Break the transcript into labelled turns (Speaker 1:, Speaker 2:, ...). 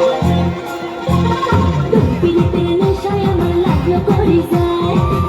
Speaker 1: Don't be the same, I'm a lot of